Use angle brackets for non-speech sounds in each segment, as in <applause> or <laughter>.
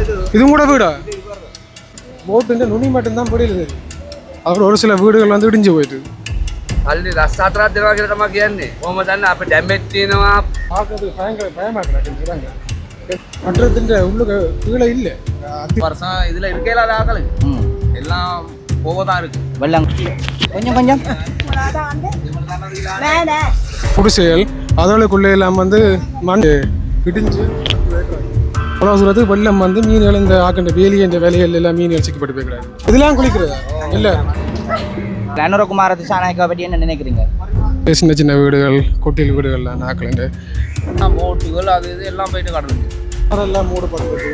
இதுவும் கூட வீடா? போட்டு நுனி மட்டும்தான் புரியுது அப்புறம் ஒரு சில வீடுகள் வந்து இடிஞ்சு போயிட்டு. ಅಲ್ಲಿ ರಸ್ತೆ ಹತ್ರ ಹತ್ತಿರವಾಗಿರೋ ನಮಗೆ ಎನ್ನಿ ಹೋಮದನ್ನ ಅಪ್ಪ ಡ್ಯಾಮೇಜ್ ತೀನವ ಹಾಕೋದು ಭಯಂಕರ ಭಯ உள்ளுக்கு கீழே இல்லை. வருஷம் இதில் இருக்க இல்லாத எல்லாம் போக தான் இருக்கு. வெள்ளம் கொஞ்சம் கொஞ்சம். குடிசைகள் அதோட குள்ளே எல்லாம் வந்து மண் இடிஞ்சு அவ்வளோ தூரத்துக்கு வெள்ளம் வந்து மீன்கள் இந்த ஆக்கின்ற வேலி என்ற வேலைகள் எல்லாம் மீன்கள் சிக்கப்பட்டு போய்க்கிறாங்க இதெல்லாம் குளிக்கிறதா? இல்லை. அனுரகுமார திசாநாயக்கா பற்றி என்ன நினைக்கிறீங்க? சின்ன சின்ன வீடுகள் கொட்டில் வீடுகள்லாம் நாக்கில் போட்டுகள் அது இது எல்லாம் போயிட்டு கடந்துச்சு அதெல்லாம் மூடப்பட்டு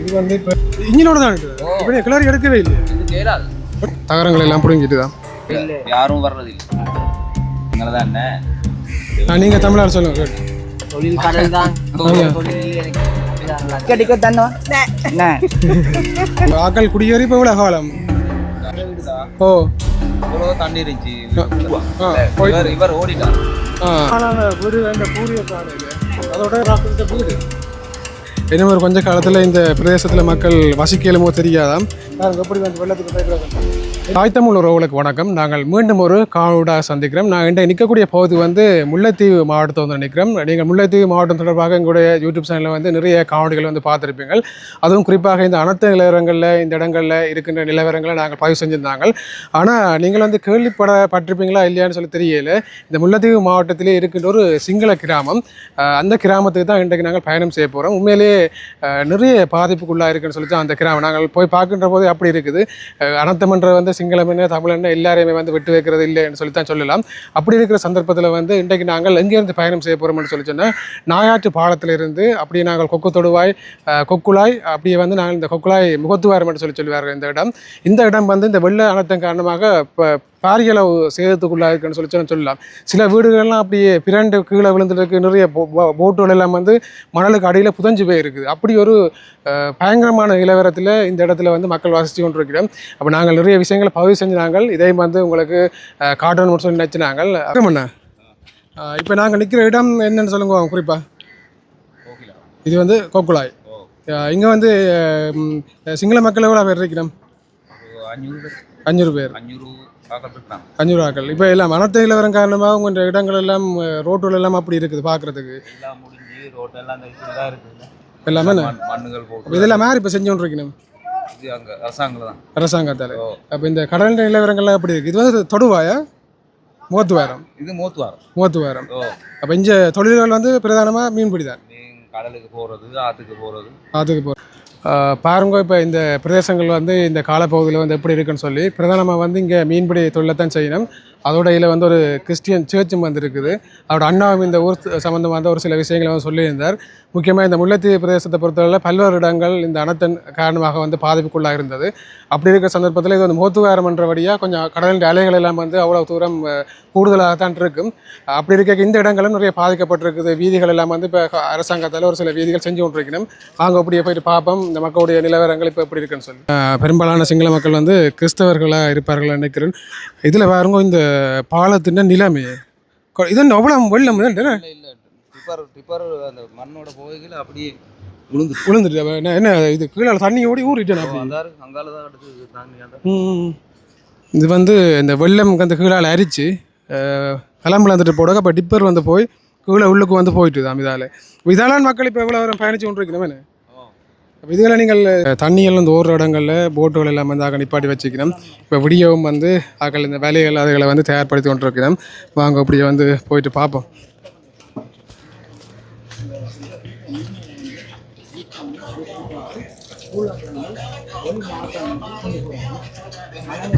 இது வந்து இப்போ இன்ஜினோட தான் இப்படி கிளறி எடுக்கவே இல்லை தகரங்கள் எல்லாம் பிடுங்கிட்டு தான். யாரும் வர்றது இல்லை. எங்களை தான் என்ன நீங்கள் தமிழார் சொல்லுங்க கேட்டு தொழில் கடல் தான் குடியேறி இப்போ இவ்வளோ காலம் வீடுதான் ஓ இவ்வளோ தண்ணி இருந்துச்சு ஆ இவர் இவர் ஓடிட்டார் இன்னும் ஒரு கொஞ்ச காலத்தில் இந்த பிரதேசத்தில் மக்கள் வசிக்கலுமோ தெரியாதாம் நாங்கள் எப்படி வந்து வெள்ளத்துக்கு தாய் தாய்த்தமிழ் உறவுகளுக்கு வணக்கம். நாங்கள் மீண்டும் ஒரு காணொடாக சந்திக்கிறோம். நான் இன்றைய நிற்கக்கூடிய பகுதி வந்து முல்லைத்தீவு மாவட்டத்தை வந்து நிற்கிறோம் நீங்கள் முல்லைத்தீவு மாவட்டம் தொடர்பாக எங்களுடைய யூடியூப் சேனலில் வந்து நிறைய காணொலிகள் வந்து பார்த்துருப்பீங்க அதுவும் குறிப்பாக இந்த அனைத்து நிலவரங்களில் இந்த இடங்களில் இருக்கின்ற நிலவரங்களை நாங்கள் பதிவு செஞ்சுருந்தாங்க. ஆனால் நீங்கள் வந்து கேள்விப்பட பட்டிருப்பீங்களா இல்லையான்னு சொல்லி தெரியல. இந்த முல்லைத்தீவு மாவட்டத்திலே இருக்கின்ற ஒரு சிங்கள கிராமம். அந்த கிராமத்துக்கு தான் இன்றைக்கு நாங்கள் பயணம் செய்ய போகிறோம் உண்மையிலேயே நிறைய பாதிப்புக்குள்ளாக இருக்குன்னு சொல்லி தான் அந்த கிராமம். நாங்கள் போய் பார்க்கின்ற போது அப்படி இருக்குது. அஹ் சிங்களம் என்ன தமிழ் என்ன எல்லாரையுமே வந்து விட்டு வைக்கிறது இல்லைன்னு சொல்லி தான் சொல்லலாம். அப்படி இருக்கிற சந்தர்ப்பத்தில் வந்து இன்றைக்கு நாங்கள் எங்கேருந்து பயணம் செய்ய போகிறோம்னு சொல்லி சொன்னால் நாயாற்று பாலத்திலிருந்து அப்படியே நாங்கள் கொக்கு தொடுவாய் கொக்குழாய் கொக்குலாய் அப்படியே வந்து நாங்கள் இந்த கொக்குலாய் முகத்துவாரம் என்று சொல்லி சொல்லுவார்கள் இந்த இடம். இந்த இடம் வந்து இந்த வெள்ள அனர்த்தம் காரணமாக இப்போ பாரிய அளவு சேதத்துக்குள்ளாக இருக்குன்னு சொல்லி சொல்லலாம். சில வீடுகள்லாம் அப்படியே பிரண்டு கீழே விழுந்துருக்கு. நிறைய போட்டுகள் எல்லாம் வந்து மணலுக்கு அடியில் புதஞ்சு போயிருக்குது அப்படி ஒரு பயங்கரமான நிலவரத்தில் இந்த இடத்துல வந்து மக்கள் வசித்து கொண்டிருக்கிறோம். அப்போ நாங்கள் நிறைய விஷயங்களை பதிவு செஞ்சு நாங்கள் இதையும் வந்து உங்களுக்கு காட்டணும்னு சொல்லி நினச்சினாங்கள். அண்ணா இப்போ நாங்கள் நிற்கிற இடம் என்னன்னு சொல்லுங்க குறிப்பாக இது வந்து கோக்குலாய் இங்கே வந்து சிங்கள மக்கள் எவ்வளோ பேர் இருக்கிறோம்? அஞ்சூறு பேர். அஞ்சூறு ஆக்கள் இப்போ எல்லாம் மனத்தை நிலவரம் காரணமாக உங்கள் இடங்கள் எல்லாம் ரோட்டுகள் எல்லாம் அப்படி இருக்குது பார்க்குறதுக்கு எல்லாம் இதெல்லாம் மாதிரி இப்போ செஞ்சு கொண்டிருக்கணும்? அரசாங்கத்தால். அப்போ இந்த கடல் நிலவரங்கள்லாம் எப்படி இருக்குது? இது வந்து தொடுவாயா? மூத்துவாரம் இது மூத்துவாரம் மூத்துவாரம் அப்போ இங்கே தொழில்கள் வந்து பிரதானமாக மீன்பிடி தான். கடலுக்கு போறது ஆத்துக்கு போறது. அதுக்கு போ பாருங்க இப்போ இந்த பிரதேசங்கள் வந்து இந்த காலப்பகுதியில் வந்து எப்படி இருக்குன்னு சொல்லி பிரதானமாக வந்து இங்கே மீன்பிடி தொழிலை தான் செய்யணும். அதோட இதில் வந்து ஒரு கிறிஸ்டியன் சர்ச்சும் வந்து இருக்குது அண்ணாவும் இந்த ஊர் சம்மந்தமாக ஒரு சில விஷயங்களை வந்து சொல்லியிருந்தார். முக்கியமாக இந்த முல்லைத்தீவு பிரதேசத்தை பொறுத்தவரை பல்வேறு இடங்கள் இந்த அனத்தன் காரணமாக வந்து பாதிப்புக்குள்ளாக இருந்தது அப்படி இருக்கிற சந்தர்ப்பத்தில் இது வந்து மோத்துவாரம் என்றபடியாக கொஞ்சம் கடலின் அலைகள் எல்லாம் வந்து அவ்வளோ தூரம் கூடுதலாகத்தான் இருக்கும். அப்படி இருக்க இந்த இடங்களும் நிறைய பாதிக்கப்பட்டிருக்குது. வீதிகள் எல்லாம் வந்து இப்போ அரசாங்கத்தால் ஒரு சில வீதிகள் செஞ்சு கொண்டிருக்கணும். நாங்கள் அப்படியே போயிட்டு பார்ப்போம். இந்த மக்களுடைய நிலவரங்கள் இப்போ எப்படி இருக்குன்னு சொல்லி. பெரும்பாலான சிங்கள மக்கள் வந்து கிறிஸ்தவர்களாக இருப்பார்கள் நினைக்கிறேன். இதில் பாருங்க இந்த பாலத்தின் நிலைமை. கொ- இது அவ்வளோ வெள்ளம் இல்ல டிப்பர் டிப்பர் அந்த மண்ணோட போகையில் அப்படியே விழுந்து விழுந்துட்டு என்ன என்ன இது கீழே தண்ணி ஓடி ஊறிட்டேன். இது வந்து இந்த வெள்ளம் அந்த கீழால் அரிச்சு கிளம்புல வந்துட்டு போடாக அப்போ டிப்பர் வந்து போய் கீழே உள்ளுக்கு வந்து போயிட்டு தான் இதால். இதாலான் மக்கள் இப்போ எவ்வளோ வரும் பயணிச்சு கொண்டிருக்கணும் அப்போ இதுகளை நீங்கள் தண்ணியெல்லாம் இந்த ஓடுற இடங்களில் போட்டுகள் எல்லாம் வந்து ஆக நிப்பாட்டி வச்சுக்கணும். இப்போ விடியவும் வந்து ஆக்கள் இந்த வேலைகள் அதுகளை வந்து தயார்படுத்தி கொண்டிருக்கணும் வாங்க அப்படியே வந்து போயிட்டு பார்ப்போம்.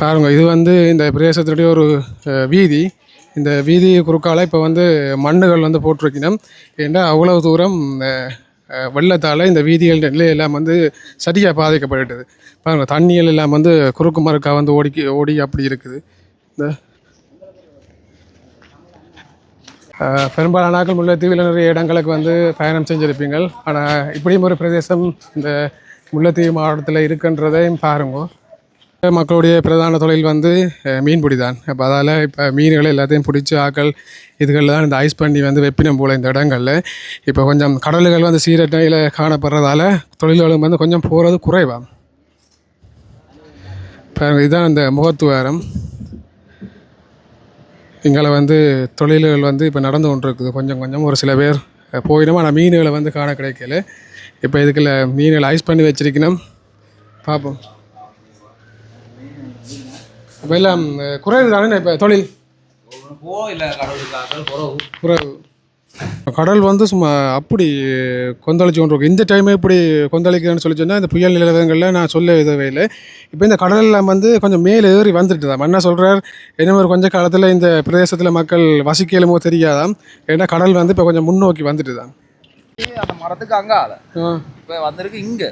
பாருங்க இது வந்து இந்த பிரதேசத்துடைய ஒரு வீதி. இந்த வீதி குறுக்கால இப்போ வந்து மண்ணுகள் வந்து போட்டிருக்கணும் ஏன்னா அவ்வளவு தூரம் வெள்ளத்தால் இந்த வீதிகள் நிலை எல்லாம் வந்து சரியாக பாதிக்கப்பட்டுது பாருங்க தண்ணிகள் எல்லாம் வந்து குறுக்கு மறுக்கா வந்து ஓடிக்கி ஓடி அப்படி இருக்குது. இந்த பெரும்பாலான நாட்கள் முல்லைத்தீவில் நிறைய இடங்களுக்கு வந்து பயணம் செஞ்சுருப்பீங்கள். ஆனால் இப்படியும் ஒரு பிரதேசம் இந்த முல்லைத்தீவு மாவட்டத்தில் இருக்குன்றதையும் பாருங்கள் மக்களுடைய பிரதான தொழில் வந்து மீன்பிடி தான். அப்போ அதால் இப்போ மீன்களை எல்லாத்தையும் பிடிச்சி ஆக்கள் இதுகளில் தான் இந்த ஐஸ் பண்ணி வந்து வெப்பினம் போல் இந்த இடங்களில். இப்போ கொஞ்சம் கடல்கள் வந்து சீரட்டையில் காணப்படுறதால தொழில்களும் வந்து கொஞ்சம் போகிறது குறைவாம் இப்போ இதுதான் இந்த முகத்துவாரம். இங்கே வந்து தொழில்கள் வந்து இப்போ நடந்து கொண்டிருக்குது. கொஞ்சம் கொஞ்சம் ஒரு சில பேர் போயிடும்? ஆனால் மீன்களை வந்து காண கிடைக்கல. இப்போ இதுக்குள்ள மீன்களை ஐஸ் பண்ணி வச்சிருக்கணும். பார்ப்போம் இப்போ எல்லாம் குறைவு தானே இப்போ தொழில். குறைவு கடல் வந்து சும்மா அப்படி கொந்தளிச்சு கொண்டு இருக்கு. இந்த டைமே இப்படி கொந்தளிக்குதுன்னு சொல்லி சொன்னால் இந்த புயல் நிலவரங்களில் நான் சொல்ல விதவே இல்லை. இப்போ இந்த கடலில் வந்து கொஞ்சம் மேலே ஏறி வந்துட்டு தான் என்ன சொல்கிறார் என்ன ஒரு கொஞ்ச காலத்தில் இந்த பிரதேசத்தில் மக்கள் வசிக்கலுமோ தெரியாதாம் ஏன்னா கடல் வந்து இப்போ கொஞ்சம் முன்னோக்கி வந்துட்டு தான் அந்த மரத்துக்கு அங்கால ஆ. இப்ப வந்திருக்கு இங்க.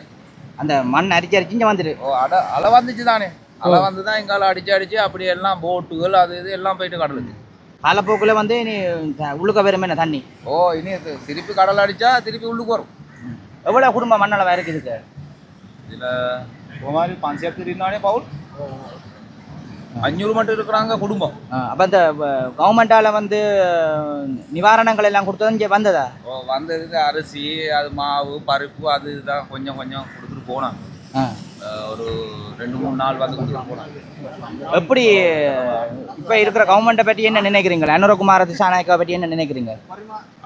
அந்த மண் அரிச்சு அரிச்சு இங்கே வந்துட்டு ஓ அட அலை வந்துச்சு தானே அலை வந்து தான் எங்கால அடிச்சு அடிச்சு அப்படி எல்லாம் போட்டுகள் அது இது எல்லாம் போயிட்டு கடலுக்கு. காலப்போக்கில் வந்து த- உள்ளுக்க என்ன தண்ணி? ஓ இனி திருப்பி கடல் அடிச்சா திருப்பி உள்ளுக்கு வரும். எவ்வளோ குடும்பம் மண்ணளவு இருக்கு? இதுக்கு இதுல குமாரி பஞ்சாயத்து இருந்தானே பவுல். அஞ்சூறு மட்டும் இருக்கிறாங்க குடும்பம். அப்போ இந்த கவர்மெண்டால் வந்து நிவாரணங்கள் எல்லாம் கொடுத்தது இங்கே வந்ததா? ஓ வந்ததுக்கு அரிசி அது மாவு பருப்பு அது இதுதான் கொஞ்சம் கொஞ்சம் கொடுத்துட்டு போனாங்க. ஒரு ரெண்டு மூணு நாள் வந்து எப்படி இப்போ இருக்கிற கவர்மெண்ட்டை பற்றி என்ன நினைக்கிறீங்க? அனுரகுமார திசாநாயக்கா பற்றி என்ன நினைக்கிறீங்க?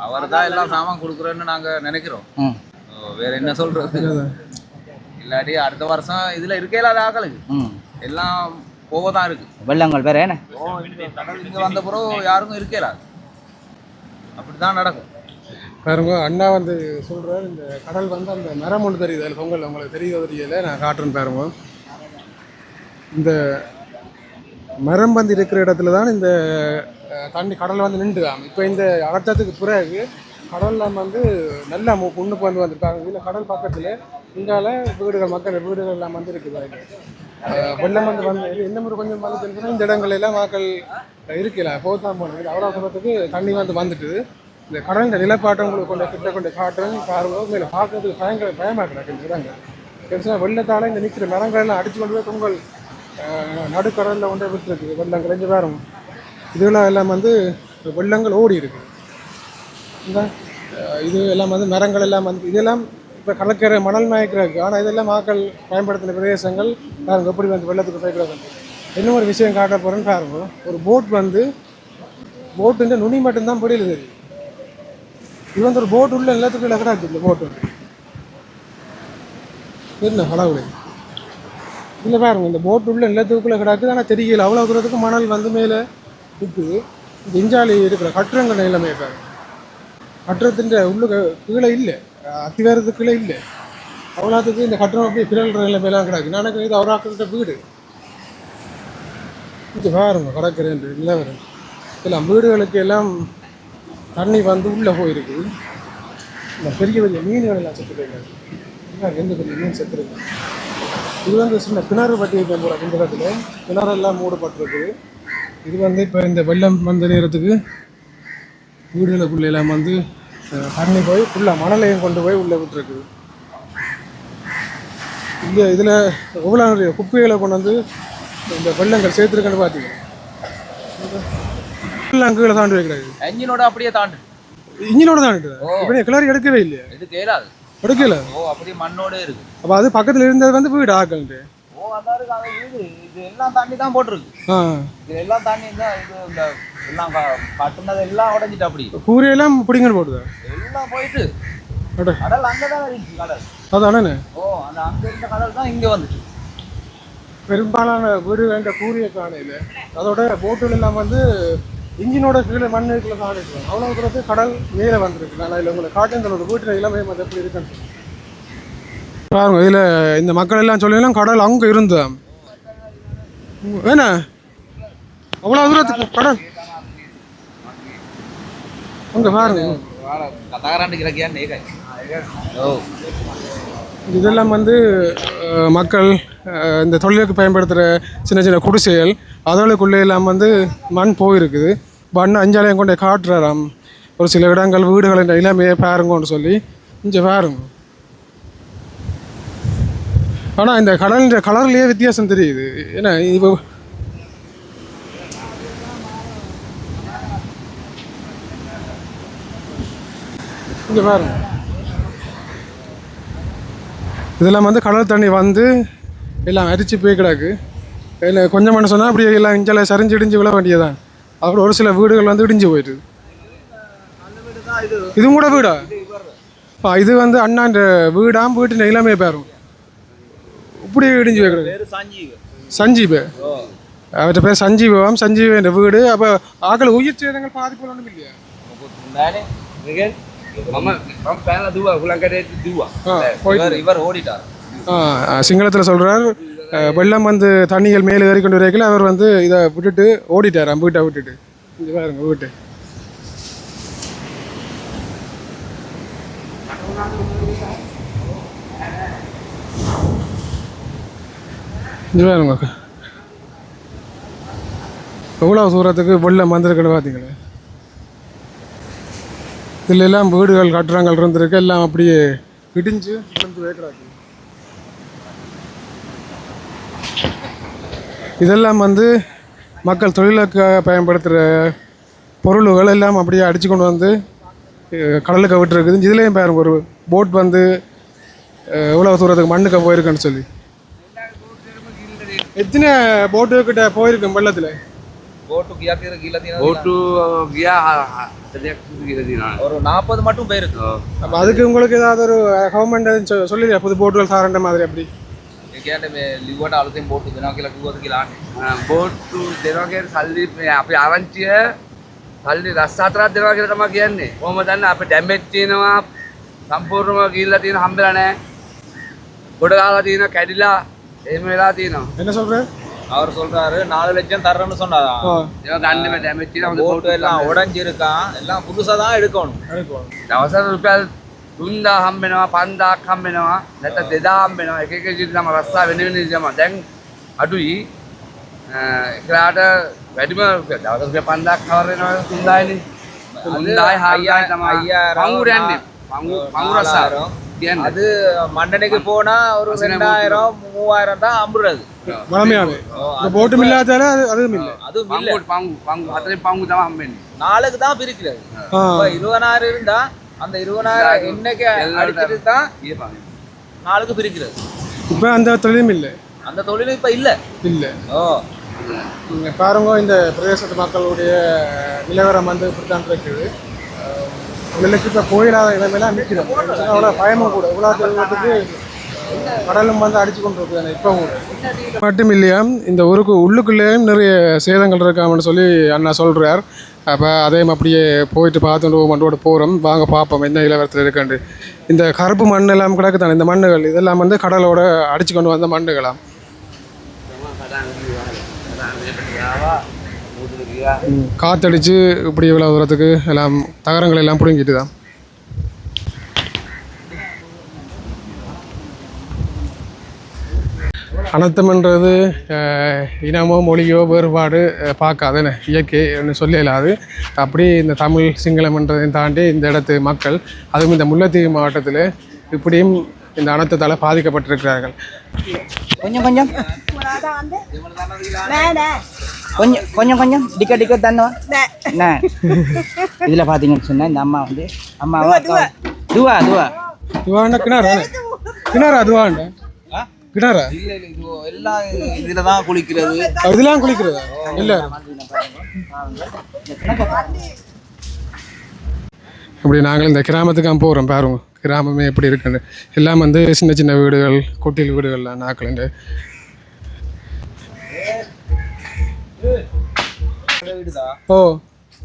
அவர் தான் எல்லாம் சாமான் கொடுக்குறேன்னு நாங்க நினைக்கிறோம். வேற என்ன சொல்றது? இல்லாட்டி அடுத்த வருஷம் இதுல இருக்கே இல்லாத ஆக்களுக்கு. எல்லாம் போக தான் இருக்கு. வெள்ளங்கள் வேற என்ன? இங்க வந்த பிறகு யாருக்கும் இருக்கே இல்லாது. அப்படிதான் நடக்கும். பாருங்க அண்ணா வந்து சொல்கிறார் இந்த கடல் வந்து அந்த மரம் ஒன்று தெரியுது அதில் பொங்கல். உங்களுக்கு தெரியுதோ தெரியல நான் காட்டுறேன் பாருங்க. இந்த மரம் வந்து இருக்கிற இடத்துல தான் இந்த தண்ணி கடல் வந்து நின்றுதான் இப்போ இந்த அழுத்தத்துக்கு பிறகு கடலில் வந்து நல்லா மு- முன்னுக்கு வந்து வந்திருக்காங்க. இதில் கடல் பக்கத்தில் இங்கால வீடுகள் மக்கள் வீடுகள் எல்லாம் வந்து இருக்குது வெள்ளம் வந்து வந்து இந்த மாதிரி கொஞ்சம் வந்து தெரிஞ்சுன்னா இந்த இடங்கள் எல்லாம் மக்கள் இருக்கல போதான் போனது அவராசத்துக்கு தண்ணி வந்து வந்துட்டு இந்த கடந்த நிலப்பாட்டம் உங்களுக்கு கொண்ட கிட்ட கொண்டு காட்டுறேன் பாருங்க மேலே பார்க்கறதுக்கு பயங்கர பயமாக கிடக்கு இந்த பெருசாக வெள்ளத்தால் இந்த நிற்கிற மரங்கள் எல்லாம் அடிச்சு கொண்டு போய் பொங்கல் நடுக்கடலில் கொண்டு விட்டுருக்கு. வெள்ளம் கிளைஞ்சு வரும் இதெல்லாம் எல்லாம் வந்து வெள்ளங்கள் ஓடி இருக்கு. இந்த இது எல்லாம் வந்து மரங்கள் எல்லாம் வந்து இதெல்லாம் இப்போ கலக்கிற மணல் மயக்கிறதுக்கு ஆனால் இதெல்லாம் மக்கள் பயன்படுத்தின பிரதேசங்கள் பாருங்க எப்படி வந்து வெள்ளத்துக்கு போய்க்கிறது இன்னும் ஒரு விஷயம் காட்ட போகிறேன்னு பாருங்க. ஒரு போட் வந்து போட்டுன்ற நுனி மட்டும்தான் பிடியில் தெரியும் இவன் வந்து ஒரு போட் உள்ள எல்லாத்துக்கும் கிடக்கு இந்த போட்டு என்ன கடவுளே இல்லை பாருங்க இந்த போட் உள்ள எல்லாத்துக்குள்ளே கிடக்கு ஆனால் தெரியல. அவ்வளோ தூரத்துக்கு மணல் வந்து மேலே நிற்குது இந்த இஞ்சாலி இருக்கிற கட்டுறங்க நிலைமையை பாருங்க. கட்டுறத்தின் உள்ளுக்கு கீழே இல்லை. அத்திவாரத்துக்கு கீழே இல்லை. அவ்வளோத்துக்கு இந்த கட்டுறம் அப்படியே பிறல்ற நிலைமையெல்லாம் கிடக்கு. நான் நினைக்கிறேன் இது அவராக்கிட்ட வீடு. இது பாருங்க கடற்கரைன்ற இல்லை வரும் எல்லாம் வீடுகளுக்கு எல்லாம் தண்ணி வந்து உள்ளே போயிருக்கு. இந்த பெரிய பெரிய மீன்கள் எல்லாம் செத்து போயிருக்காங்க ரெண்டு பெரிய மீன் செத்துருக்கு. இது வந்து சின்ன கிணறு பட்டி வைக்க போகிற இந்த இடத்துல. கிணறு எல்லாம் மூடப்பட்டிருக்கு. இது வந்து இப்போ இந்த வெள்ளம் வந்த நேரத்துக்கு வீடுகளுக்குள்ள எல்லாம் வந்து தண்ணி போய் ஃபுல்லாக மணலையும் கொண்டு போய் உள்ளே விட்டுருக்குது இந்த இதில் எவ்வளோ குப்பைகளை கொண்டு வந்து இந்த வெள்ளங்கள் சேர்த்துருக்கன்னு பார்த்தீங்க எல்லாம் கீழே தாண்டி வைக்கிறாங்க என்ஜினோட அப்படியே தாண்டு. இன்ஜினோட தான் இப்போ நீ கிளறி எடுக்கவே இல்லையா. இது கேளாது எடுக்கல. ஓ அப்படியே மண்ணோட இருக்கு. அப்போ அது பக்கத்தில் இருந்தது வந்து வீடு ஆக்கல்ட்டு ஓ அதான் இருக்கு அங்க வீடு இது எல்லாம் தண்ணி தான் போட்டிருக்கு. இது எல்லாம் தண்ணி தான் இது இந்த எல்லாம் கட்டுனது எல்லாம் உடஞ்சிட்டு அப்படி. கூரையெல்லாம் பிடிங்கன்னு போடுதா? எல்லாம் போயிட்டு. கடல் அங்கதான் இருந்துச்சு கடல். அதானே ஓ அந்த அங்க இருந்த கடல் தான் இங்க வந்துச்சு பெரும்பாலான வீடு வேண்ட கூறிய காணையில். அதோட போட்டுகள் எல்லாம் வந்து இன்ஜினோட கீழே மண்ணுக்குள்ள காணிக்கலாம் அவ்வளோ தூரத்து கடல் மேலே வந்திருக்கு. நான் இதில் உங்களை காட்டுங்க ஒரு வீட்டில் இளமை அது எப்படி இருக்குன்னு. பாருங்க இதில் இந்த மக்கள் எல்லாம் சொல்லலாம் கடல் அங்கே இருந்ததாம் வேணா அவ்வளோ தூரத்துக்கு கடல். அங்கே பாருங்க. இதெல்லாம் வந்து மக்கள் இந்த தொழிலுக்கு பயன்படுத்துகிற சின்ன சின்ன குடிசைகள். அதோளுக்குள்ளே எல்லாம் வந்து மண் போயிருக்குது. மண் அஞ்சாலையும் கொண்டு காட்டுறாராம் ஒரு சில இடங்கள் வீடுகளின் நிலைமையை பாருங்கன்னு சொல்லி இங்கே பாருங்க ஆனால் இந்த கடலின் கலர்லேயே வித்தியாசம் தெரியுது ஏன்னா இப்போ இங்கே பாருங்க இதெல்லாம் வந்து கடல் தண்ணி வந்து எல்லாம் அரிச்சு போய் கிடக்கு இல்லை கொஞ்சம் மணி சொன்னால் அப்படியே எல்லாம் இஞ்சல சரிஞ்சு இடிஞ்சு விழ வேண்டியதான் அதோட ஒரு சில வீடுகள் வந்து இடிஞ்சு போயிட்டு. இதுவும் கூட வீடா? ஆ இது வந்து அண்ணான்ற வீடாம் வீட்டு இளமையை பேரும் இப்படி இடிஞ்சு வைக்கிறது சஞ்சீவ். அவர்கிட்ட பேர் சஞ்சீவாம் சஞ்சீவ் என்ற வீடு. அப்போ ஆக்கள் உயிர் சேதங்கள் பாதிப்பு ஒன்றும் இல்லையா? இவர் ஓடிட்டார். சிங்களத்தில் சொல்கிறார் வெள்ளம் வந்து தண்ணிகள் மேலே ஏறி கொண்டு வரைக்கல அவர் வந்து இதை விட்டுட்டு ஓடிட்டார் வீட்டை விட்டுட்டு. இங்கே பாருங்க வீட்டு. இங்கே பாருங்க எவ்வளோ தூரத்துக்கு வெள்ளம் வந்திருக்குன்னு பார்த்தீங்களே இதுல எல்லாம் வீடுகள் கட்டுறங்கள் இருந்திருக்கு எல்லாம் அப்படியே இடிஞ்சு விழுந்து வைக்கிறாங்க இதெல்லாம் வந்து மக்கள் தொழிலுக்காக பயன்படுத்துகிற பொருள்கள் எல்லாம் அப்படியே அடித்து கொண்டு வந்து கடலுக்கு விட்டுருக்குது. இதுலேயும் பாருங்க ஒரு போட் வந்து எவ்வளோ தூரத்துக்கு மண்ணுக்கு போயிருக்குன்னு சொல்லி. எத்தனை போட்டு கிட்ட போயிருக்கு வெள்ளத்தில்? போட்டு கியா கீழே? ஒரு நாற்பது மட்டும் போயிருக்கு. அப்போ அதுக்கு உங்களுக்கு ஏதாவது ஒரு கவர்மெண்ட் சொல்லி புது போட்டுகள் தாரண்ட மாதிரி அப்படி. කියන්නේ ලිවට අලුතෙන් බෝට්ටු දෙනවා කියලා කිව්වද කියලා අහන්නේ. බෝට්ටු දෙනවා කියන්නේ සල්ලි මේ අපේ ආරංචිය සල්ලි රස් හතරක් දෙනවා කියලා තමයි කියන්නේ. කොහොම දන්නේ අපේ ඩැමේජ් තියෙනවා සම්පූර්ණයෙන්ම ගිහිල්ලා තියෙන හම්බෙලා නැහැ. ගොඩ ගහලා තියෙනවා කැඩිලා එහෙම වෙලා තියෙනවා. என்ன சொல்கிறேன் அவர் சொல்றாரு நாலு லட்சம் தர்றேன்னு சொன்னாராம் ஆ ඒවා ගන්න බෑ ඩැමේජ් තියෙනවා. போட்டு எல்லாம் உடைஞ்சிருக்கான் எல்லாம் புதுசா தான் எடுக்கணும் දවසට රුපියල් 3000 හම්බෙනවා 5000ක් හම්බෙනවා නැත්නම් 2000 හම්බෙනවා එක එක විදිහට තමයි රස්සා වෙන වෙන විදිහට තමයි දැන් අඩුයි ඒකලාට වැඩිම රුපියල් දවසට රුපියල් 5000ක් කවර් වෙනවා 3000නේ 3000 60000 තමයි ஐயாயிரம், පංගුර යන්නේ පංගු පංගු රස්සා நாலாயிரம். කියන්නේ அது மண்டனைக்கு போனா ஒரு ரெண்டாயிரம் மூவாயிரம் தான் அம்புறது வளமையாவே இந்த போட்டும் இல்லாதால அது அதுவும் இல்லை அதுவும் இல்ல පංගු පංගු පංගු හතරේ පංගු තමයි හම්බෙන්නේ நாளுக்கு தான் பிரிக்கிறது ஆ இப்ப இருபதாயிரம் இருந்தா அந்த இருபதாயிரம் இன்னைக்கு அடிச்சிட்டு தான் நாளுக்கு பிரிக்கிறது. இப்போ அந்த தொழிலும் இல்லை. அந்த தொழிலும் இப்போ இல்லை. இல்லை. ஓ. பாருங்க இந்த பிரதேசத்து மக்களுடைய நிலவரம் வந்து இப்படித்தான் இருக்குது. உங்களுக்கு இப்போ கோயிலாத இடமெல்லாம் நிற்கிறோம் அவ்வளோ பயமும் கூட. இவ்வளோ கடலும் வந்து அடிச்சு கொண்டு இருக்குது இப்போ மட்டும் இல்லையா இந்த ஊருக்கு உள்ளுக்குள்ளேயும் நிறைய சேதங்கள் இருக்காமன்னு சொல்லி அண்ணா சொல்கிறார் அப்போ அதையும் அப்படியே போயிட்டு பார்த்துட்டு மண்டோட போகிறோம் வாங்க பார்ப்போம் என்ன நிலவரத்தில் இருக்குண்டு இந்த கருப்பு மண் எல்லாம் கிடக்கு தானே இந்த மண்ணுகள்? இதெல்லாம் வந்து கடலோட அடிச்சு கொண்டு வந்த மண்ணுகளாம் ம், காத்தடிச்சு இப்படி இவ்வளோ தூரத்துக்கு எல்லாம் தகரங்கள் எல்லாம் பிடுங்கிட்டு தான் அனர்த்தம்ன்றது இனமோ மொழியோ வேறுபாடு அஹ், பார்க்காதுன்னு இயற்கை சொல்லி இயலாது. அப்படி இந்த தமிழ் சிங்களம்ன்றதையும் தாண்டி இந்த இடத்து மக்கள் அதுவும் இந்த முல்லைத்தீவு மாவட்டத்தில் இப்படியும் இந்த அனர்த்தத்தால் பாதிக்கப்பட்டிருக்கிறார்கள். கொஞ்சம் கொஞ்சம். கொஞ்சம் கொஞ்சம் கொஞ்சம். டிக்க டிக்க தண்ணுவா என்ன இதில் பார்த்தீங்கன்னு சொன்னால் இந்த அம்மா வந்து அம்மா துவா துவா. துவாண்ட கிணறா கிணறா துவாண்ட கிணறா இல்ல இல்ல இது எல்லாம் இதுல தான் குளிக்கிறது. இதெல்லாம் குளிக்கிறதா இல்லை. இப்படி நாங்கள் இந்த கிராமத்துக்கு போகிறோம் பாருங்க. கிராமமே எப்படி இருக்குன்னு. எல்லாம் வந்து சின்ன சின்ன வீடுகள் குட்டில் வீடுகள்லாம் நாக்கள் வீடுதான் ஓ.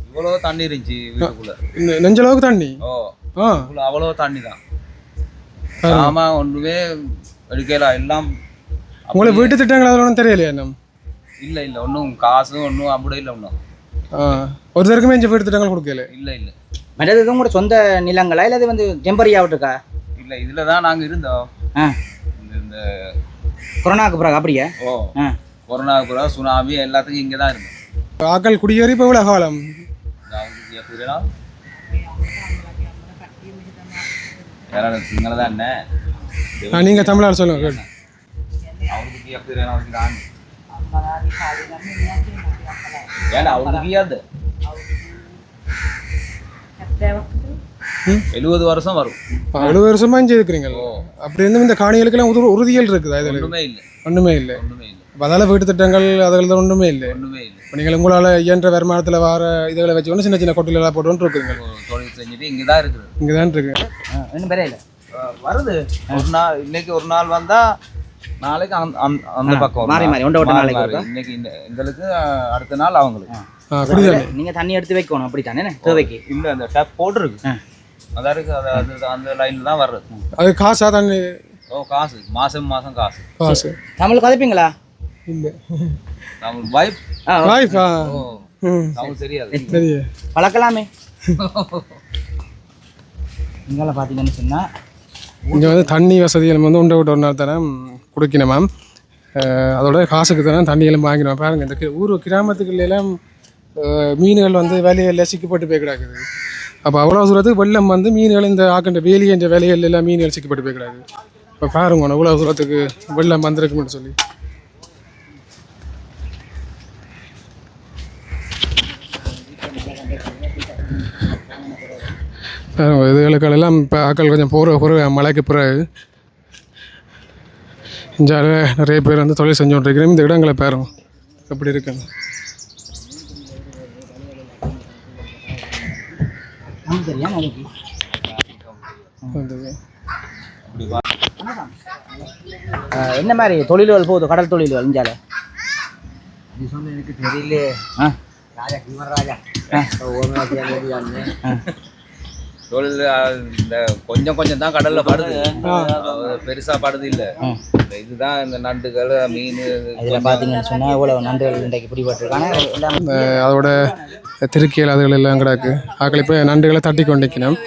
இவ்வளவு தண்ணி இருந்துச்சு வீட்டுக்குள்ள நெஞ்சளவுக்கு தண்ணி? ஓ. அவ்வளவு தண்ணி தான். ஆமா ஒண்ணுமே எடுக்கலாம் எல்லாம் உங்களுக்கு வீட்டு திட்டங்கள் அதில் ஒன்றும் தெரியலையா இன்னும்? இல்ல இல்ல ஒன்றும் காசு ஒன்றும் அப்படி இல்லை ஒன்றும். ஆ ஒருத்தருக்குமே இந்த வீட்டு திட்டங்கள் கொடுக்கல. இல்ல இல்ல. மற்றது இது உங்களோட சொந்த நிலங்களா? இல்லை இது வந்து டெம்பரரியாக இருக்கா இல்ல இதுல தான் நாங்க இருந்தோம். இந்த இந்த கொரோனாவுக்கு பிறகு அப்படியா? ஓ ஆ. கொரோனா பிறகு சுனாமி எல்லாத்துக்கும் இங்கே தான் இருந்தோம். ஆக்கள் குடியேறி இப்போ இவ்வளோ காலம்? சிங்கள தான் என்ன? நீங்கள் தமிழால் சொல்லுங்க கேட்டு எழுபது வருஷம் வரும். எழுபது வருஷமா இருக்கிறீங்க அப்படி இருந்தும் இந்த காணிகளுக்கு எல்லாம் உதவு உறுதியல் இருக்குதா இதில்? ஒன்றுமே இல்லை. ஒன்றுமே இல்லை. இப்போ அதால் வீட்டு திட்டங்கள் அதில் ஒன்றுமே இல்லை. ஒன்றுமே இல்லை. இப்போ நீங்கள் உங்களால் இயன்ற வருமானத்தில் வர இதுகளை வச்சு ஒன்று சின்ன சின்ன கொட்டையில் போட்டுன்னு இருக்குதுங்க. தொழில் செஞ்சுட்டு இங்கே தான் இருக்குது இங்கே தான் இருக்குது ஒன்றும் பெரிய இல்லை. வருது. ஒரு நாள் இன்னைக்கு ஒரு நாள் வந்தா நாளைக்கு அந்த- பக்கம் மாறி. மாறி, ஒண்ட ஒட்ட மாறி நாளைக்கு? இன்னைக்கு இந்த- எங்களுக்கு அடுத்த நாள் அவங்களுக்கு. நீங்க தண்ணி எடுத்து வைக்கணும். அப்படித்தானே? தேவைக்கு. இல்ல அந்த டேப் போட்டுருக்கு. இருக்கு அது அது அந்த லைன்ல தான் வர்றது. அது காசா தண்ணி? ஓ காசு. மாசம் மாசம் காசு. காசு. தமிழ் கதைப்பீங்களா? இல்லை. நம்ம வைப் வாய்ப்பா ஓ. ம். தமிழ் தெரியாது. பழக்கலாமே <laughs> இங்கெல்லாம் பார்த்தீங்கன்னு சொன்னா இங்கே வந்து தண்ணி வசதிகள் வந்து உண்டை விட்டு ஒரு நாள் தானே குடிக்கணும் மேம் அதோட காசுக்கு தானே தண்ணியெல்லாம் வாங்கினோம் பாருங்க இந்த ஊர் கிராமத்துக்குள்ளெல்லாம் மீன்கள் வந்து வேலைகளில் சிக்கப்பட்டு போய் கிடக்குது. அப்போ அவ்வளோ தூரத்துக்கு வெள்ளம் வந்து மீன்கள் இந்த ஆக்கின்ற வேலி என்ற வேலைகள் எல்லாம் மீன்கள் சிக்கப்பட்டு போய் கிடக்குது. இப்போ பாருங்க அவ்வளோ தூரத்துக்கு வெள்ளம் வந்திருக்குமென்னு சொல்லி. இதுகளுக்கெல்லாம் இப்போ ஆக்கள் கொஞ்சம் போகிற போகிற மழைக்கு பிறகு. இஞ்சால நிறைய பேர் வந்து தொழில் செஞ்சு கொண்டிருக்கிறோம். இந்த இடங்களை பாருங்க எப்படி. ஆ, என்ன மாதிரி தொழில்கள் போகுது கடல் தொழில்கள் இஞ்சால ஆ. ஆ. ஆ. தொழில் இந்த கொஞ்சம் கொஞ்சம் தான் கடல்ல படுது. பெருசா படுது இல்ல. இதுதான் இந்த நண்டுகள் மீன் இதில் பார்த்தீங்கன்னு சொன்னா இவ்வளவு நண்டுகள் இன்றைக்கு பிடிபட்டிருக்காங்க. அதோட திருக்கியல் அதுகள் எல்லாம் கிடக்கு. ஆக்கள் இப்போ நண்டுகளை தட்டி கொண்டிக்கணும்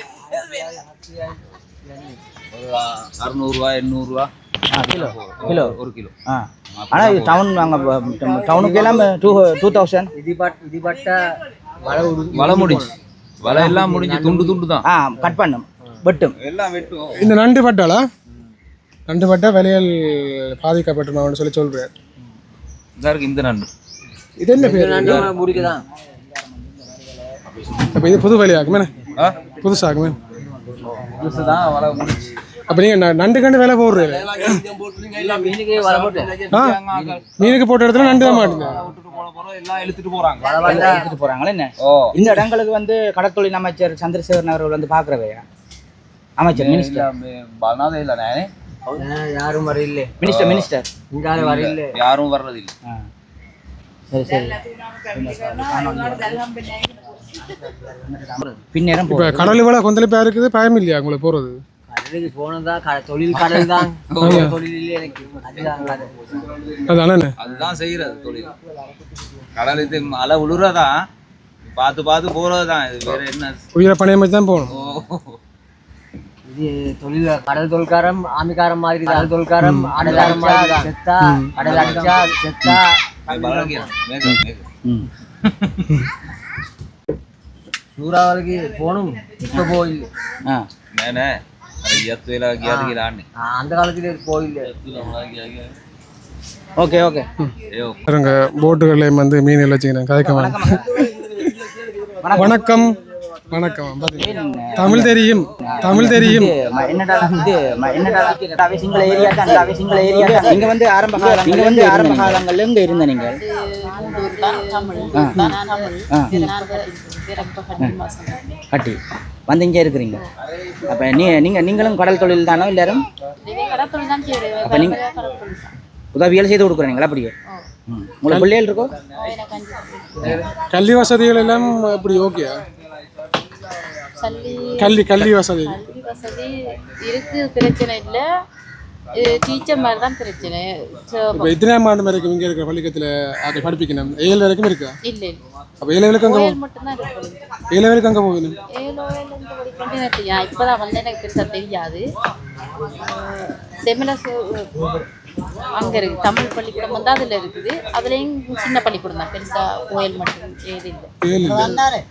ஒரு அறுநூறுவா எண்ணூறுவா. ஆ, கிலோ கிலோ. ஒரு கிலோ. ஆ. ஆனால் இது டவுன் அங்கே டவுனுக்கு எல்லாம் டூ டூ தௌசண்ட் வலை முடிஞ்சு. வலை எல்லாம் முடிஞ்சு துண்டு துண்டு தான் ஆ கட் பண்ணும். வெட்டும். எல்லாம் வெட்டும். இந்த நண்டு பட்டாளா? நண்டு பட்டா விலைகள் பாதிக்கப்பட்டுமான்னு சொல்லி சொல்கிறார் இதா இருக்கு இந்த நண்டு. இது என்ன பேர்? அப்போ இது புது வேலையாக்குமே ஆ? புதுசாக்குமே புதுசுதான் வலை முடிஞ்சு. அப்போ நீங்கள் நண்டு கண்டு வேலை போடுறீங்க ஆ? மீனுக்கு போட்ட இடத்துல நண்டு தான் மாட்டுங்க எடுத்துட்டு போகிறாங்களே என்ன? ஓ. இந்த இடங்களுக்கு வந்து கடற்தொழில் அமைச்சர் சந்திரசேகரன் அவர்கள் வந்து பார்க்குறவையா அமைச்சர் மினிஸ்டர் இல்ல நானே. யாரும் வரையில்லை. மினிஸ்டர் மினிஸ்டர் யாரும் வர்றது இல்ல சரி சரி. பின்னேரம் இப்போ கடல் வேலை கொந்தளிப்பாக இருக்குது பயம் இல்லையா உங்களுக்கு போகிறது கடலுக்கு போனதா தொழில் கடல் தான் தொழில் எனக்கு அதுதான் அதுதான் செய்யறது தொழில். கடல் இது மழை விழுறதா பார்த்து பார்த்து போறதுதான். இது வேற என்ன? உயிரை பணையம் வச்சு தான் போகணும். இது தொழில் கடல் தொழில்காரம் ஆமிக்காரம் மாதிரி கடல் தொழில்காரம் கடல் அடிச்சா செத்தா அடிச்சா செத்தா. சூறாவளிக்கு போகணும். இப்போ கோயில் ஆ கியாதுகிறான்னு அந்த காலத்துல கோயில் ஓகே ஓகே. போட்டுகள்லையும் வந்து மீன் வச்சுக்கிறேன் கதைக்க வணக்கம். வணக்கம்? தமிழ் தெரியும். தமிழ் தெரியும். என்னடா இது ம- என்னடா சிங்கள ஏரியா தான் அவை சிங்கள ஏரியா தான் நீங்க வந்து ஆரம்ப காலம் நீங்க வந்து ஆரம்ப காலங்கள்ல இங்க இருந்த நீங்க. கட்டி வந்து இங்கே இருக்கிறீங்க. அப்ப நீ நீங்க நீங்களும் கடல் தொழில் தானோ எல்லாரும்? அப்ப நீங்க உதவிகள் செய்து கொடுக்குறீங்களா அப்படியே. உங்களுக்கு பிள்ளைகள் இருக்கோ? கல்வி வசதிகள் எல்லாம் எப்படி? ஓகேயா சல்லி கல்வி கல்வி வசதி. கல்வி வசதி இருக்கு பிரச்சனை இல்லை. டீச்சர் மாதிரி தான் பிரச்சனை. இப்போ இத்தனாம் ஆண்டு வரைக்கும் இங்கே இருக்கிற பள்ளிக்கத்தில் அதை படிப்பிக்கணும்? ஏழு வரைக்கும் இருக்கா? இல்ல அப்போ ஏழு வரைக்கும் அங்கே மட்டும்தான் இருக்கு. ஏழு வரைக்கும் அங்கே போகணும். இப்பதான் வந்து எனக்கு பெருசா தெரியாது. செமில அங்க இருக்கு. தமிழ் பள்ளிக்கூடம் வந்து அதுல இருக்குது. அதுலயும் சின்ன பள்ளிக்கூடம் தான். பெருசா கோயில் மட்டும் ஏது இல்லை.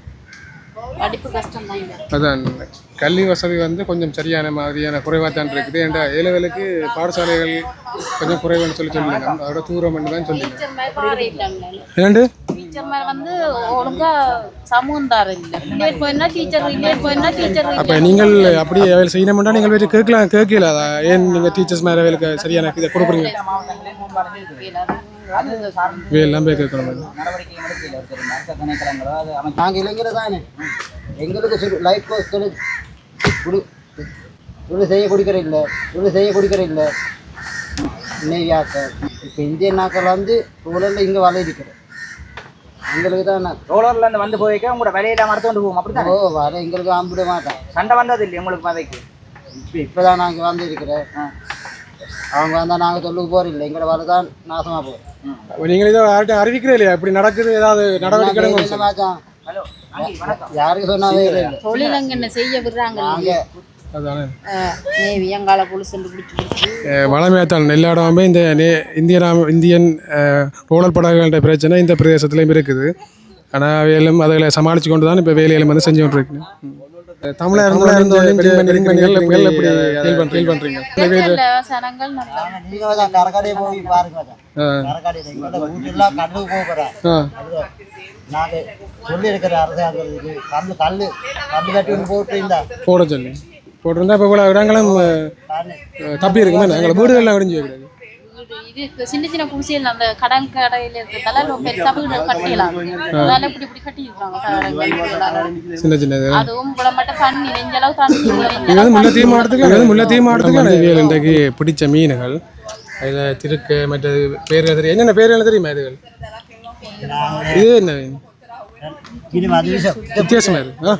படிப்பு கஷ்டம் தான் அதான் கல்வி வசதி வந்து கொஞ்சம் சரியான மாதிரியான குறைவாக தான் இருக்குது. ஏன்டா ஏழைகளுக்கு பாடசாலைகள் கொஞ்சம் குறைவுன்னு சொல்லி சொல்லியிருந்தாங்க. அதோட தூரம் தான் இல்லைங்க ஏண்டு டீச்சர் வந்து ஒழுங்கா சமூகம் தார இல்லை போயினா டீச்சர் இல்லையே போயினா டீச்சர் அப்போ நீங்கள் அப்படி வேலை செய்யணும்னா நீங்கள் போய் கேட்கலாம் கேட்கல. ஏன் நீங்கள் டீச்சர்ஸ் மேலே வேலைக்கு சரியான இதை கொடுக்குறீங்க? வேலாம் போய் கேட்கணும். நாங்கள் இளைஞர் தானே எங்களுக்கு லைஃப் தொழில் செய்ய கொடுக்கிற இல்லை தொழில் செய்ய கொடுக்கிற இல்லை. நெய்யாக்க இப்போ இந்திய நாக்கள் வந்து தொழிலில் இங்கே வலை இருக்கிற எங்களுக்கு தான் ரோலர்ல இருந்து வந்து போய்க்க உங்களோட வேலையில மறுத்து கொண்டு போவோம். அப்படித்தான்? ஓ வர எங்களுக்கு அம்பிட மாட்டேன். சண்டை வந்தது இல்லை உங்களுக்கு மதைக்கு இப்போ இப்போ தான் நாங்கள் வந்து இருக்கிறேன் அவங்க வந்தால் நாங்கள் தொல்லுக்கு போகிற இல்லை. எங்களோட வர தான் நாசமாக போகிறோம் அப்போ நீங்கள் இதை யார்கிட்ட அறிவிக்கிறே இல்லையா? இப்படி நடக்குது ஏதாவது நடவடிக்கை யாருக்கு சொன்னாவே இல்லை தொழில் அங்கே செய்ய விடுறாங்க அங்கால புலிசுண்டு பிடிச்சி பிடிச்சி வளமையாத்தான் எல்லா இடமுமே இந்த நே இந்திய ராம இந்தியன் ரோலர் படகுகள பிரச்சனை இந்த பிரதேசத்துலையும் இருக்குது. ஆனால் அவையிலும் அதில் சமாளித்து கொண்டு தான் இப்போ வேலையிலும் வந்து செஞ்சு போட்டு இருந்தா போட சொல்லி. போட்டிருந்தா இப்போ இவ்வளோ இடங்களும் தப்பி இருக்குமே எங்களை வீடுகள்லாம் அடிஞ்சு வைக்கிறது இது சின்ன சின்ன குடிசையில் அந்த கடன் கடையில் இருக்கிறதால ரொம்ப பெருசா வீடு கட்டிடலாம். அதனால இப்படி இப்படி கட்டியிருக்காங்க கடைகள் சின்ன சின்னது. அதுவும் கூட மட்டும் தண்ணி நெஞ்சளவு தண்ணி இது வந்து முல்லைத்தீ மாவட்டத்துக்கு இது இன்றைக்கு பிடிச்ச மீன்கள். அதில் திருக்கு மற்றது பேர்கள் தெரியும். என்னென்ன பேர்கள் தெரியுமா இதுகள்? இது என்ன மீன்? இது அது விஷம் வித்தியாசமா இருக்கு. ஆ.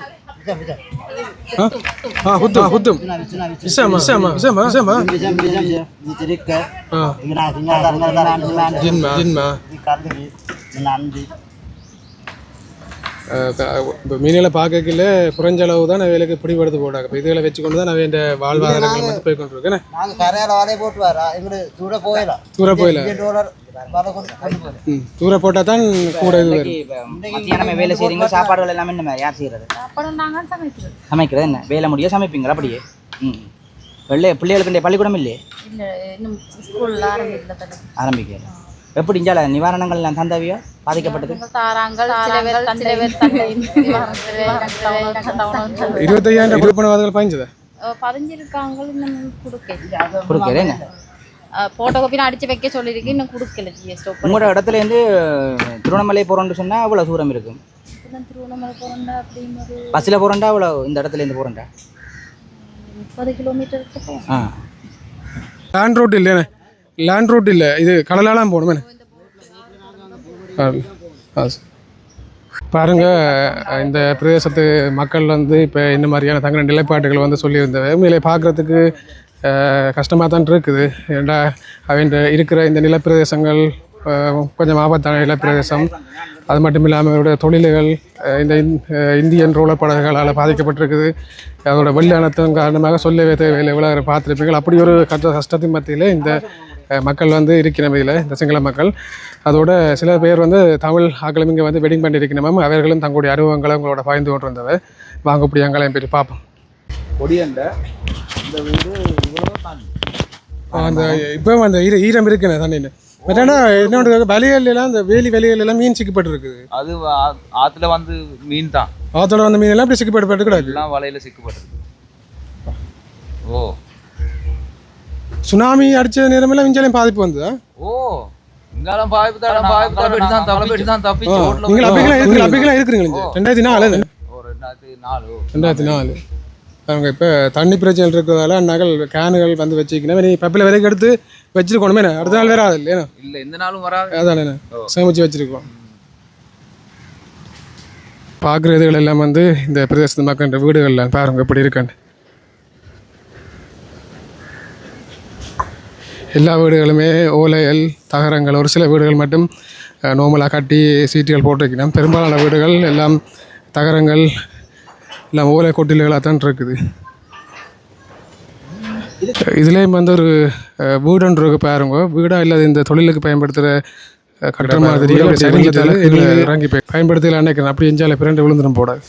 హుద్దాం హుద్దాం ఇస్తామా ఇస్తామా ఇస్తామా ఇస్తామా జిన్మా జిన్మా இப்போ மீன்களை பார்க்கல குறைஞ்ச அளவு தான் வேலைக்கு பிடிபடுத்து போட்டாங்க இப்போ இதுகளை வச்சு கொண்டு தான் நான் இந்த வாழ்வாதாரங்கள் வந்து போய் கொண்டிருக்கேன் நாங்கள் கரையால் வலையை போட்டு வரா எங்களுக்கு தூர போயிடலாம் தூர போயில டாலர் வலை கொண்டு கொண்டு போகிறேன் ம் தூர போட்டால் தான் கூட இது வரும். வேலை செய்றீங்க. சாப்பாடுகள் எல்லாமே என்ன மாதிரி யார் செய்யறது சாப்பாடு சமைக்கிறது. சமைக்கிறது என்ன? வேலை முடிய சமைப்பீங்களா அப்படியே? ம். வெள்ளை பிள்ளைகளுக்கு பள்ளிக்கூடம் இல்லையே? இல்லை இன்னும் ஸ்கூலில் ஆரம்பிக்கல தடவை ஆரம்பிக்கல. எப்படி இஞ்சால நிவாரணங்கள் எல்லாம் தந்தவியோ பாதிக்கப்பட்டது? <laughs> இருபத்தையாயிரம் கொடுப்பனவாதங்கள் பாய்ஞ்சதா? பதிஞ்சிருக்காங்க இன்னும் கொடுக்கல. கொடுக்குறது என்ன? போட்டோ காப்பி அடிச்சு வைக்க சொல்லியிருக்கு இன்னும் கொடுக்கல ஜிஎஸ்டி உங்களோட இடத்துல இருந்து திருவண்ணாமலை போகிறோம்னு சொன்னா அவ்வளோ தூரம் இருக்கும். திருவண்ணாமலை போகிறோம்டா பஸ்ஸில் போகிறோண்டா அவ்வளோ இந்த இடத்துல இருந்து முப்பது இருக்கும் ஆ. லேண்ட் ரோட் இல்லைண்ணே லேண்ட் ரோட் இல்லை. இது கடலாலாம் போகணுமே பாருங்க இந்த பிரதேசத்து மக்கள் வந்து இப்போ இந்த மாதிரியான தங்கின நிலைப்பாட்டுகள் வந்து சொல்லியிருந்தவை உண்மையிலே பார்க்குறதுக்கு கஷ்டமாக தான் இருக்குது. ஏண்டா அவன் இருக்கிற இந்த நிலப்பிரதேசங்கள் கொஞ்சம் ஆபத்தான நிலப்பிரதேசம். அது மட்டும் இல்லாமல் அவருடைய தொழில்கள் இந்த இந்- இந்தியன் ரோலர் படகுகளால் பாதிக்கப்பட்டிருக்குது. அதோட வெள்ளானத்தின் காரணமாக சொல்லவே தேவையில்லை. இவ்வளோ பார்த்துருப்பீங்கள் அப்படி ஒரு கஷ்ட கஷ்டத்தின் மத்தியில் இந்த மக்கள் வந்து இருக்கிறவையில் இந்த சிங்கள மக்கள். அதோட சில பேர் வந்து தமிழ் ஆக்களும் இங்கே வந்து வெட்டிங் பண்ணியிருக்கணும் அவர்களும் தங்களுடைய அனுபவங்களை உங்களோட பகிர்ந்து கொண்டிருந்தவை வாங்க அப்படி அங்கெல்லாம் போய் பார்ப்போம். கொடியண்ட இந்த வீடு அந்த இப்போ அந்த ஈர ஈரம் இருக்குண்ணே தண்ணின்னு. பட் ஆனால் என்னோட வலைகள் எல்லாம் அந்த வேலி வலைகள் எல்லாம் மீன் சிக்கப்பட்டிருக்குது. அது ஆ- ஆத்துல வந்து மீன் தான். ஆத்தோட வந்த மீன் எல்லாம் அப்படி சிக்கப்பட்டு கிடக்கு எல்லாம் வலையில சிக்கப்பட்டிருக்கு ஓ. சுனாமி அடிச்ச நேரமெல்லாம் இஞ்சாலையும் பாதிப்பு வந்ததா? ஓ இங்காலம் பாய்ப்பு தான் பாய்ப்பு தான் பெட்டி தான் தலை பெட்டி தான் தப்பி நீங்கள் அப்படிக்கெல்லாம் இருக்கு அப்படிக்கெல்லாம் இருக்கிறீங்க. ரெண்டாயிரத்தி நாலு ஓ ரெண்டாயிரத்தி நாலு. ரெண்டாயிரத்தி நாலு. அவங்க இப்போ தண்ணி பிரச்சனை இருக்கிறதால நகல் கேனுகள் வந்து வச்சுக்கணும் நீ பப்பில் வரைக்கும் எடுத்து வச்சிருக்கணுமே அடுத்த நாள் வேற ஆகுது இல்லையா இல்ல எந்த நாளும் வராது. அதானே சேமிச்சு வச்சிருக்கோம். பார்க்குற இதுகள் எல்லாம் வந்து இந்த பிரதேசத்து மக்கள் வீடுகளில் பாருங்க எப்படி இருக்கான்னு. எல்லா வீடுகளுமே ஓலைகள் தகரங்கள் ஒரு சில வீடுகள் மட்டும் நோமலாக கட்டி சீட்டுகள் போட்டிருக்கணும். பெரும்பாலான வீடுகள் எல்லாம் தகரங்கள் எல்லாம் ஓலை கொட்டில்களாக தான் இருக்குது. இதுலேயும் வந்து ஒரு வீடுன்னு இருக்கு பாருங்க. வீடாக இல்லாத இந்த தொழிலுக்கு பயன்படுத்துகிற கட்டுற மாதிரி இறங்கி போய் பயன்படுத்தல நினைக்கிறேன். அப்படி எஞ்சால பிரண்டு விழுந்துடும் போடாது